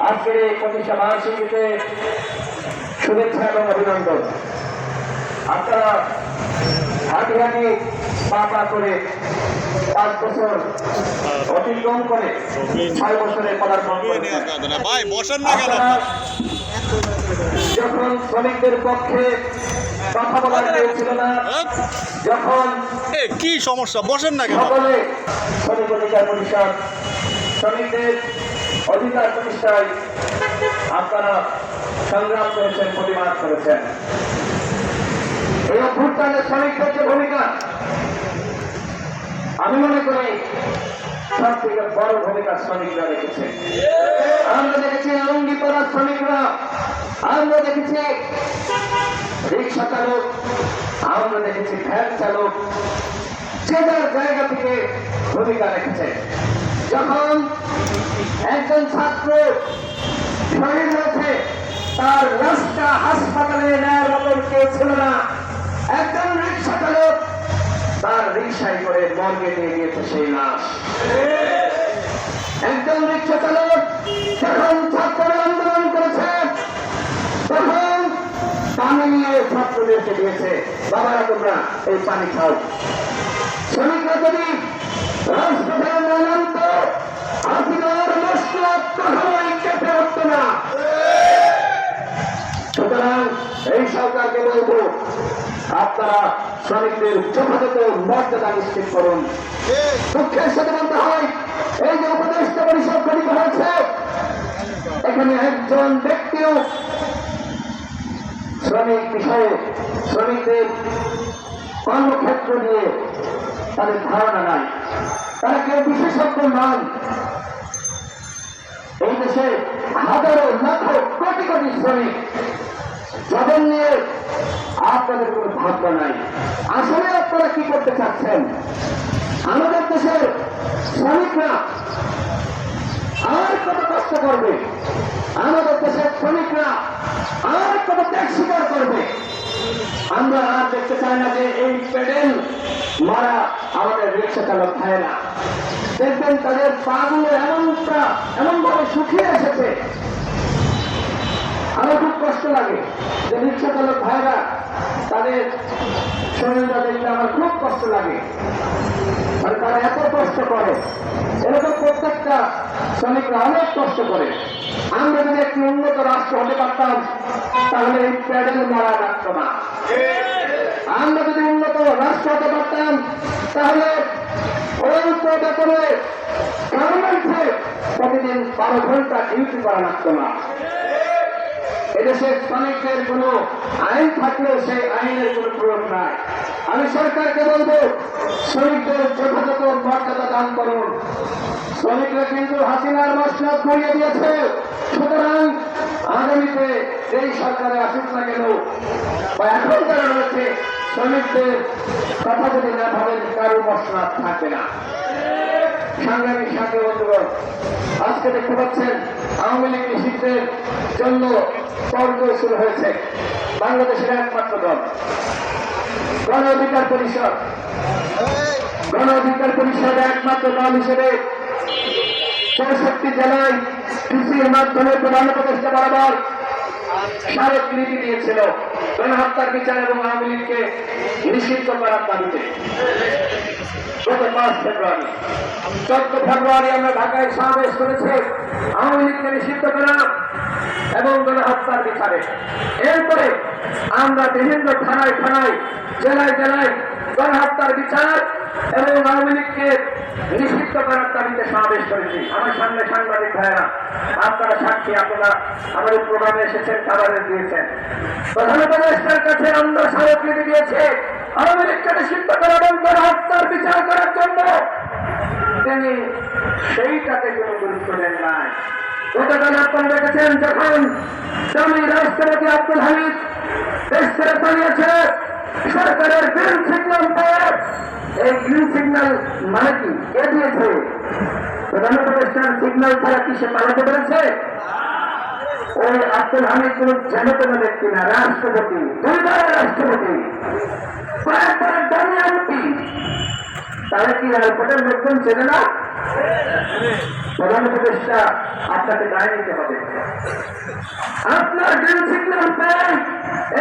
আজকের এই প্রতিষ্ঠা বার্ষিকীতে শুভেচ্ছা এবং অভিনন্দন। আপনারা হাঁটি হাঁটি পা পা করে পাঁচ বছর অতিক্রম করে ছয় বছরে পদার্পণ যখন শ্রমিকদের পক্ষে কথা বলার কেউ ছিল না হ্যাঁ? যখন এ কি সমস্যা? বসেন না কেন? সকলে শ্রমিক অধিকার পরিষদ শ্রমিকদের অধিকার প্রতিষ্ঠায় আপনারা সংগ্রাম করেছেন, প্রতিবাদ করেছেন। এই অভ্যুত্থানের শ্রমিকদের যে ভূমিকা, আমি মনে করি সব থেকে বড় ভূমিকা শ্রমিকরা রেখেছে। আমরা দেখেছি অঙ্গিপাড়া শ্রমিকরা, আমরা দেখেছি রিক্সা চালক, আমরা দেখেছি ভ্যান চালক, যে যার জায়গা থেকে ভূমিকা রেখেছে। যখন একজন ছাত্র শহীদ হয়েছে, তার রাস্তা হাসপাতালে নেওয়ার মতন কেউ ছিল না। একজন রিক্সা চালক তার রিক্সায় করে মর্গে নিয়ে গিয়েছে সেই লাশ। একজন রিক্সা চালক যখন ছাত্ররা আন্দোলন করেছে, তখন পানি নিয়ে ছাত্রদেরকে দিয়েছে, বাবারা, তোমরা এই পানি খাও। শ্রমিকরা যদি রাজপথে সুতরাং এই সরকারকে বলব, আপনারা শ্রমিকদের যথাযথ মর্যাদা নিশ্চিত করুন। এই যে উপদেষ্টা পরিষদ গঠিত এখানে একজন ব্যক্তিও শ্রমিক বিষয়ে শ্রমিকদের কর্মক্ষেত্র নিয়ে তাদের ধারণা নাই। তারা কেউ বিশেষজ্ঞ নন এই দেশে হাজারো লাখো কোটি কোটি শ্রমিক যাদের নিয়ে আপনাদের কোনো ভাবনা নাই। আসলে আপনারা কি করতে চাচ্ছেন? আমাদের দেশের শ্রমিকরা আর কত কষ্ট করবে? আমাদের দেশের শ্রমিকরা আর কত ত্যাগ স্বীকার করবে? আমরা আর দেখতে চাই না যে এই পেডেল মারা আমাদের রিক্সা চালক খায় না দেখবেন তাদের পাগুলো এমন ভাবে শুকিয়ে এসেছে। আমার খুব কষ্ট লাগে যে রিক্সা চালক ভাইরা তাদের শরীরটা দেখলে আমার খুব কষ্ট লাগে। আর তারা এত কষ্ট করে। এরকম প্রত্যেকটা শ্রমিকরা অনেক কষ্ট করে। আমরা যদি একটি উন্নত রাষ্ট্র হতে পারতাম, তাহলে এই প্যাডেল মারা রাখতো না। আমরা যদি উন্নত রাষ্ট্র হতে পারতাম, তাহলে অল্প বেতনে গার্মেন্টসে প্রতিদিন বারো ঘণ্টা ডিউটি করা লাগতো না। এদেশে শ্রমিকদের কোনো আইন থাকলেও সেই আইনের কোনো প্রয়োগ নাই। আমি সরকারকে বলব, শ্রমিকদের যথাযথ মর্যাদা দান করুন। শ্রমিকরা কিন্তু হাসিনার মসনদ করিয়ে দিয়েছে। সুতরাং আগামীতে যেই সরকারে আসুক না কেন এখন যারা রয়েছে শ্রমিকদের কথা যদি না ভাবেন, কারও মসনদ থাকবে না। সাংগ্রামিক সাথে বন্ধুগণ, আজকে দেখতে পাচ্ছেন আওয়ামী লীগ নিষিদ্ধের জন্য তর্ক শুরু হয়েছে। বাংলাদেশের একমাত্র দল। গণ অধিকার পরিষদ। গণ অধিকার পরিষদ একমাত্র দল হিসেবে চৌষট্টি জেলায় কৃষির মাধ্যমে প্রধান উপদেষ্টা বরাবর স্মারকলিপি দিয়েছিল। গণহত্যার বিচার এবং আওয়ামী লীগকে নিষিদ্ধ করার দাবিতে গত পাঁচ ফেব্রুয়ারি, চোদ্দ ফেব্রুয়ারি আমরা ঢাকায় সমাবেশ করেছি। আওয়ামী লীগকে নিষিদ্ধ করা এবং গণহত্যার বিচারে। এরপরে আমরা বিভিন্ন থানায় থানায়, জেলায় জেলায় গণহত্যার বিচার এবং আওয়ামী করার সমাবেশ করেছি। আমার সামনে সাংবাদিক আপনারা সাক্ষী, আপনারা আমাদের প্রোগ্রামে এসেছেন খাবারে দিয়েছেন। প্রধান কাছে আমরা দিয়েছে, আওয়ামী লীগকে নিষিদ্ধ করা এবং বিচার করার জন্য। তিনি সেইটাতে কোনো গুরুত্ব দেন নাই। গতকাল আপনারা দেখেছেন যখন স্বামী রাষ্ট্রপতি আব্দুল হামিদ দেশ ছেড়ে পালিয়েছে সরকারের গ্রিন সিগন্যাল পর এই গ্রিন সিগন্যাল মানে কি? কে দিয়েছে? প্রধান উপদেষ্টার সিগন্যাল ছাড়া কি সে পালাতে পেরেছে? ওই আব্দুল হামিদ কোন জনতম ব্যক্তি না, রাষ্ট্রপতি, দুইবার রাষ্ট্রপতি। কয়েকবার দামি তারা কি এয়ারপোর্টের লোকজন চেনে না? প্রধান উপদেষ্টা আপনাকে দায় নিতে হবে। আপনার গ্রিন সিগন্যাল পেয়ে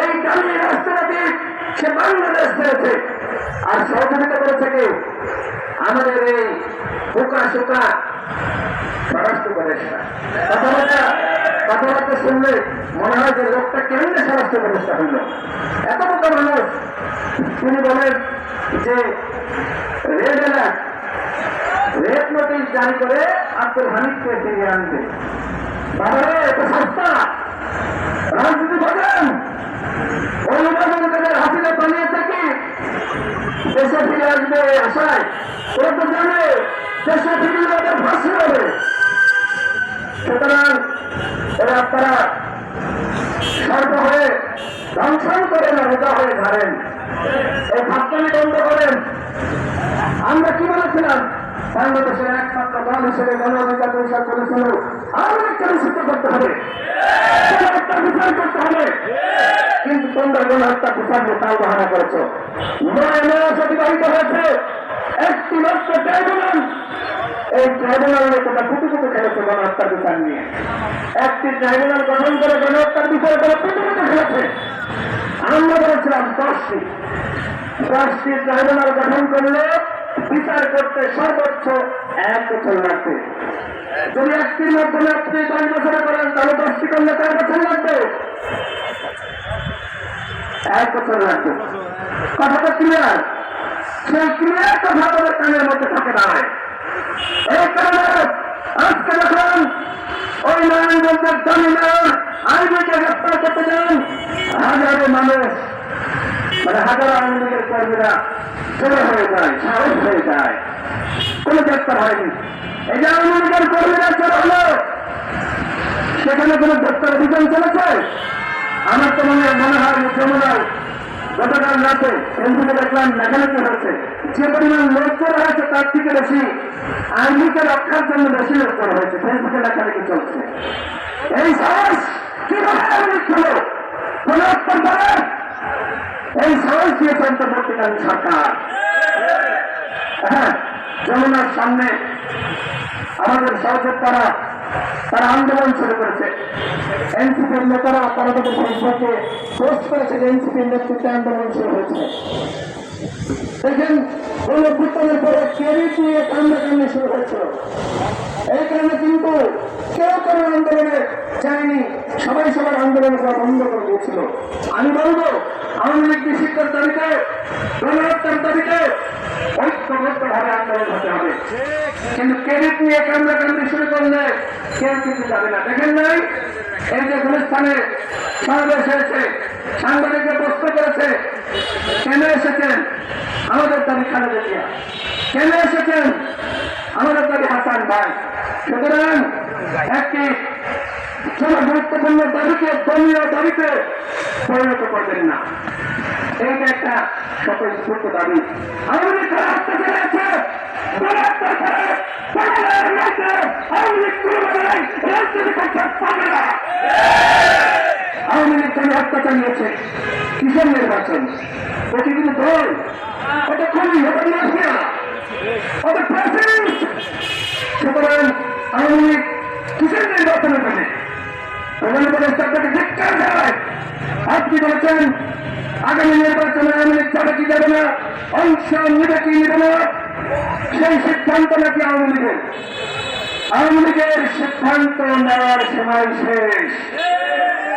এই কালীন রাষ্ট্রপতি সে বাংলাদেশ পেয়েছে আর সহযোগিতা করেছে কি? আমাদের এই বোকা শোকা স্বরাষ্ট্র উপদেষ্টা। কথাবার্তা কথাবার্তা শুনলে মনে হয় যে লোকটা কেমনে স্বরাষ্ট্র উপদেষ্টা হইল এত বোকা মানুষ তিনি বলেন যে, রেড অ্যালার্ট, রেড নোটিশ জারি করে আব্দুল হামিদকে ফিরিয়ে আনবে। বাবারে এটা সস্তা। রাজনীতি বলেন। দেশে ফিরে আসবে আশায়। তো জানে, দেশে ফাঁসি হবে। সুতরাং আপনারা সর্ব হয়ে ধ্বংসন করে না, রোজা হয়ে ধরেন। এই ভাবকানি বন্ধ করেন। আমরা কি বলেছিলাম? বাংলাদেশের একমাত্র দল হিসেবে গণ অধিকার পরিষদ করেছিল। আরও একটা নিষিদ্ধ করতে হবে। কিন্তু তোমরা গণহত্যা বিচার নিয়ে তাও বাহানা করেছ। অতিবাহিত হয়েছে। একটি মাত্র ট্রাইব্যুনাল এই ট্রাইব্যুনাল তোমরা কুটু কুটু খেলেছে গণহত্যা বিচার নিয়ে। একটি ট্রাইব্যুনাল গঠন করে গণহত্যার বিচার করে কুটু খেলেছে। আমরা বলেছিলাম দশটি দশটি ট্রাইব্যুনাল গঠন করলে বিচার করতে সর্বোচ্চ এক বছর লাগবে। যদি একটির মাধ্যমে আপনি দশ বছরে করেন, তাহলে দশটি করলে কয় বছর লাগবে। এক বছর লাগবে। কথাটা ক্লিয়ার সেই ক্লিয়ার কথা তাদের কানের মধ্যে থাকে না। আজকে যখন ওই নারায়ণগঞ্জের জমিদার আইনকে গ্রেফতার করতে যান হাজারো মানুষ মানে হাজারো লীগের কর্মীরা চলে হয়ে যায় সাহস হয়ে যায় কোনো গ্রেফতার হয়নি এই যে আওয়ামী কর্মীরা চলে হলো সেখানে কোনো গ্রেফতার অভিযান চলেছে আমার তো মনে মনে হয় যমুনায় গতকাল রাতে ফেসবুকে দেখলাম লেখালেখি হয়েছে। যে পরিমাণ লোক হয়েছে তার থেকে বেশি আইনকে রক্ষার জন্য বেশি লোক করা হয়েছে। ফেসবুকে লেখালেখি চলছে। এই সাহস কীভাবে আইন ছিল উত্তর করে এই সাহস দিয়েছে অন্তর্বর্তীকালীন সরকার। হ্যাঁ যমুনার সামনে আমাদের সহযোগ তারা তারা আন্দোলন শুরু করেছে। এনসিপির নেতারা তারা তাদের ফেসবুকে পোস্ট করেছে যে এনসিপির নেতৃত্বে আন্দোলন শুরু হয়েছে। দেখেন গণভুত্থানের পরে কেরি দিয়ে কান্দা কান্দি শুরু হয়েছিল এই কারণে কিন্তু কেউ কেউ আন্দোলনে যায়নি। সবাই সবার আন্দোলন করা বন্ধ করে দিয়েছিল। আমি বলব, আওয়ামী লীগ নিষিদ্ধের দাবিতে, গণহত্যার দাবিতে ঐক্যবদ্ধভাবে আন্দোলন হতে হবে। কিন্তু ক্রেডিট নিয়ে কান্দা কান্দি শুরু করলে কেউ কিন্তু যাবে না। দেখেন নাই, এই যে গুলিস্তানে সমাবেশ হয়েছে সাংবাদিকরা প্রশ্ন করেছে, কেন এসেছেন? আমাদের দাবি খালেদা জিয়া। কেন এসেছেন? আমাদের দাবি হাসান ভাই। সুতরাং একটি গুরুত্বপূর্ণ দাবিকে দলীয় দাবিতে পরিণত করবেন না। এইটা একটা সকল স্বতঃস্ফূর্ত দাবি। আওয়ামী লীগ কারা অত্যাচার আছে। আওয়ামী লীগ রাজনীতি করতে। আওয়ামী লীগ কেন হত্যা কিসের নির্বাচন? প্রতিদিন দল ওটা খুবই ওটা মাফিয়া ওটা প্রেসিডেন্ট সুতরাং আওয়ামী লীগ কিসের নির্বাচনের জন্য প্রধান উপদেষ্টা আপনাকে ধিক্কার দেয় আপনি বলেছেন, আগামী নির্বাচনে আওয়ামী লীগ যাবে কি যাবে না? অংশ নিবে কি নিবে না? সেই সিদ্ধান্ত নাকি আওয়ামী লীগের? আওয়ামী লীগের সিদ্ধান্ত নেওয়ার সময় শেষ।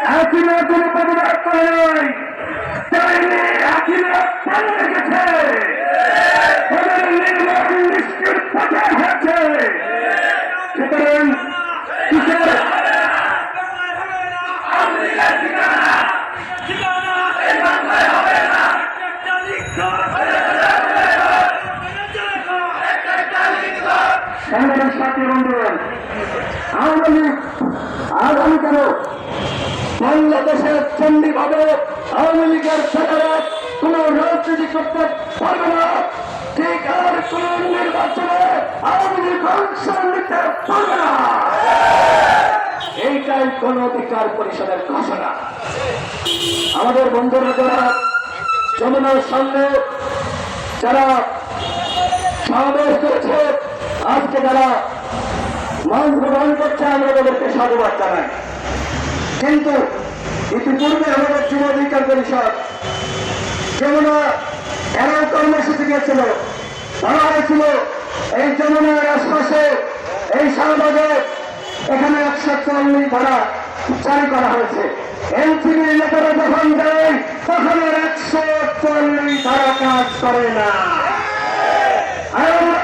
হাসিনা কোনো প্রতিবাদ করে নাই চাইলে হাসিনা পালিয়ে গেছে নির্বাচন নিষ্কৃত হয়েছে সুতরাং কিসের সংগ্রামের সাথী বন্ধুগণ আওয়ামী লীগ আগামীকাল বাংলাদেশের চণ্ডীভাবে আওয়ামী লীগের নেতারা কোন রাজনীতি করতে পারবে না। ঠিক আর কোন নির্বাচনে আওয়ামী লীগ অংশ নিতে পারবে না। এইটাই কোন অধিকার পরিষদের ঘোষণা। আমাদের বন্ধুরা যারা যমুনার সামনে যারা সমাবেশ করেছে, আজকে যারা মানুষ গ্রহণ করছে, আমরা তাদেরকে সাধুবাদ জানাই। কিন্তু ইতিপূর্বে আমাদের যুব অধিকার পরিষদ, যমুনা এরাও কর্মসূচি দিয়েছিল। তারা হয়েছিল এই যমুনার আশপাশে, এই শাহবাগে এখানে একশো চল্লিশ ধারা জারি করা হয়েছে। এনসিবির নেতারা যখন যায়, তখন আর একশো চল্লিশ ধারা কাজ করে না। আর আমরা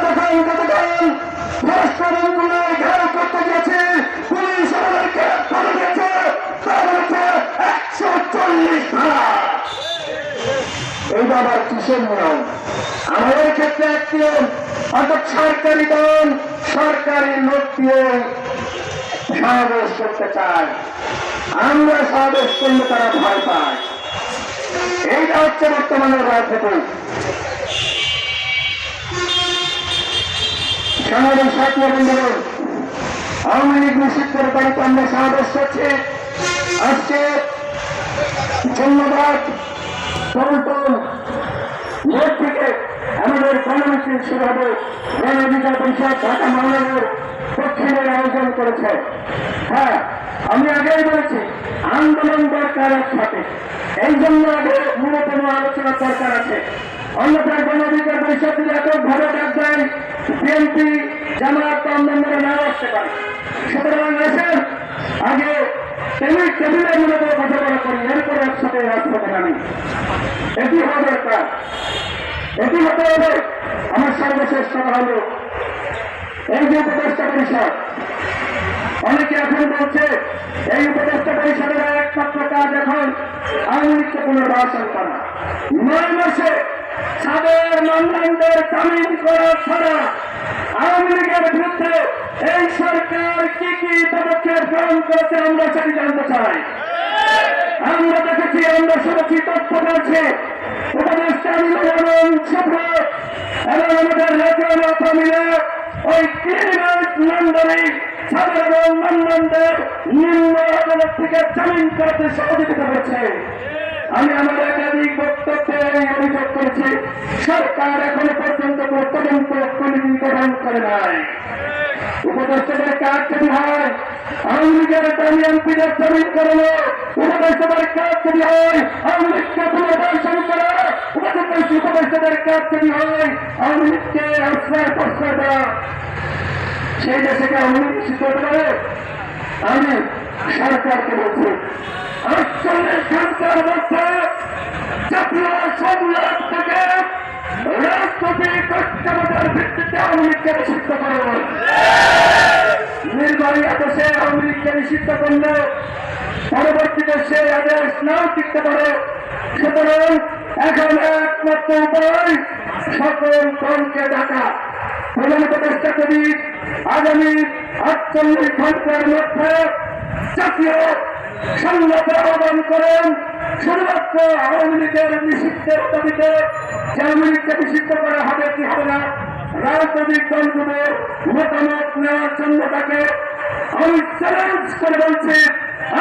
এই বাবার কিসের নিয়ম আমাদের ক্ষেত্রে একটি অর্থাৎ সরকারি দল, সরকারি লোক দিয়ে সমাবেশ করতে চায়। আমরা সমাবেশ করলে তারা ভয় পায়। এইটা হচ্ছে বর্তমানের রাজনীতি। সমাবেশ সাথী বন্ধুগণ আওয়ামী লীগ নিষিদ্ধের দায়িত্ব আমরা সমাবেশ করছি। আজকে ধন্যবাদ মোট থেকে আমাদের গণমিছিল শুরু হবে গণ অধিকার পরিষদ ঢাকা মহানগর দক্ষিণের আয়োজন করেছে। হ্যাঁ আমি আগেই বলেছি, আন্দোলন দরকার একসাথে। এই জন্য আগে ন্যূনতম আলোচনা দরকার আছে। অন্যথায় গণ অধিকার পরিষদ যদি এককভাবে ডাক দেয়, বিএনপি জামাত অন্যান্যরা নাও আসতে পারে। সুতরাং আসেন, আগে টেবিল টেবিলের মূলত বলা করি, এরপরে একসাথে রাজপথে নামি। এটি হওয়া দরকার এটি হতে হবে আমার সর্বশেষ কথা হল এই যে উপদেষ্টা পরিষদ, অনেকে এখন বলছে, এই উপদেষ্টা পরিষদের একমাত্র কাজ এখন আওয়ামী লীগকে পুনর্বাসন করা। নয় মাসে সাদের মানদণ্ডের জামিন করা ছাড়া আওয়ামী লীগের বিরুদ্ধে এই সরকার কি কি পদক্ষেপ গ্রহণ করেছে আমরা সেটি জানতে চাই। আমরা দেখেছি, আমরা শুনেছি, তথ্য নান্দনিক সাধারণ মানদণ্ডের নিম্ন আদালত থেকে জামিন করতে সহযোগিতা করেছে। আমি আমার একাধিক বক্তব্যে অভিযোগ করেছি। সরকার এখনও পর্যন্ত কোনো তদন্ত কমিটি করে নাই। উপদেষ্টাদের কাজ যদি হয়, আওয়ামী লীগের দামি এমপিদের জমিন করানো, উপদেষ্টাদের কাজ যদি হয়, আওয়ামী লীগকে উপদেষ্টাদের কাজ যদি হয়, আওয়ামী আশ্রয় প্রশ্রয় দেওয়া। সেই দেশে আওয়ামী আমি সরকারকে বলছি। আটচল্লিশ ঘণ্টার মধ্যে জাতীয় সংলাপ থেকে রাজনৈতিক ঐক্যমতের ভিত্তিতে আওয়ামী লীগকে নিষিদ্ধ করুন নির্বাহী আদেশে আওয়ামী লীগকে নিষিদ্ধ করলে পরবর্তীতে সে আদেশ নাও টিকতে পারে। সুতরাং এখন একমাত্র উপায় সকল দলকে ডাকা প্রধান উপদেষ্টা কবি আগামী আটচল্লিশ ঘণ্টার মধ্যে জাতীয় সংলাপে আহ্বান করেন। শুধুমাত্র আওয়ামী লীগের নিষিদ্ধের দাবিতে আওয়ামী লীগকে নিষিদ্ধ করা হবে কি হবে না? রাজনৈতিক দলগুলোর মতামত নেওয়ার জন্য তাকে আমি চ্যালেঞ্জ করে বলছি,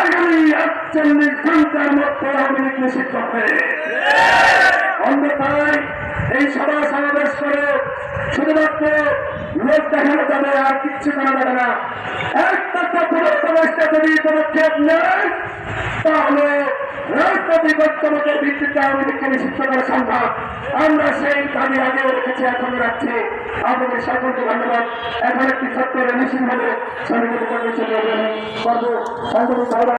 আগামী আটচল্লিশ ঘণ্টার মধ্যে আওয়ামী লীগ নিষিদ্ধ হবে। এই সভা সমাবেশ করে শুধুমাত্র লোক দেখানো যাবে আর কিচ্ছু করা যাবে না। একমাত্র পুরস্কার যদি পদক্ষেপ নেয় তাহলে রাজনৈতিক ঐক্যমতের ভিত্তিতে আওয়ামী লীগকে নিষিদ্ধ করা সম্ভব। আমরা সেই দাবি আগে রেখেছি এখনও রাখছি। আপনাদের সকলকে ধন্যবাদ। এখন একটি ছোট্ট রেমিশন হলে সরকারি কর্মী চলে যাবেন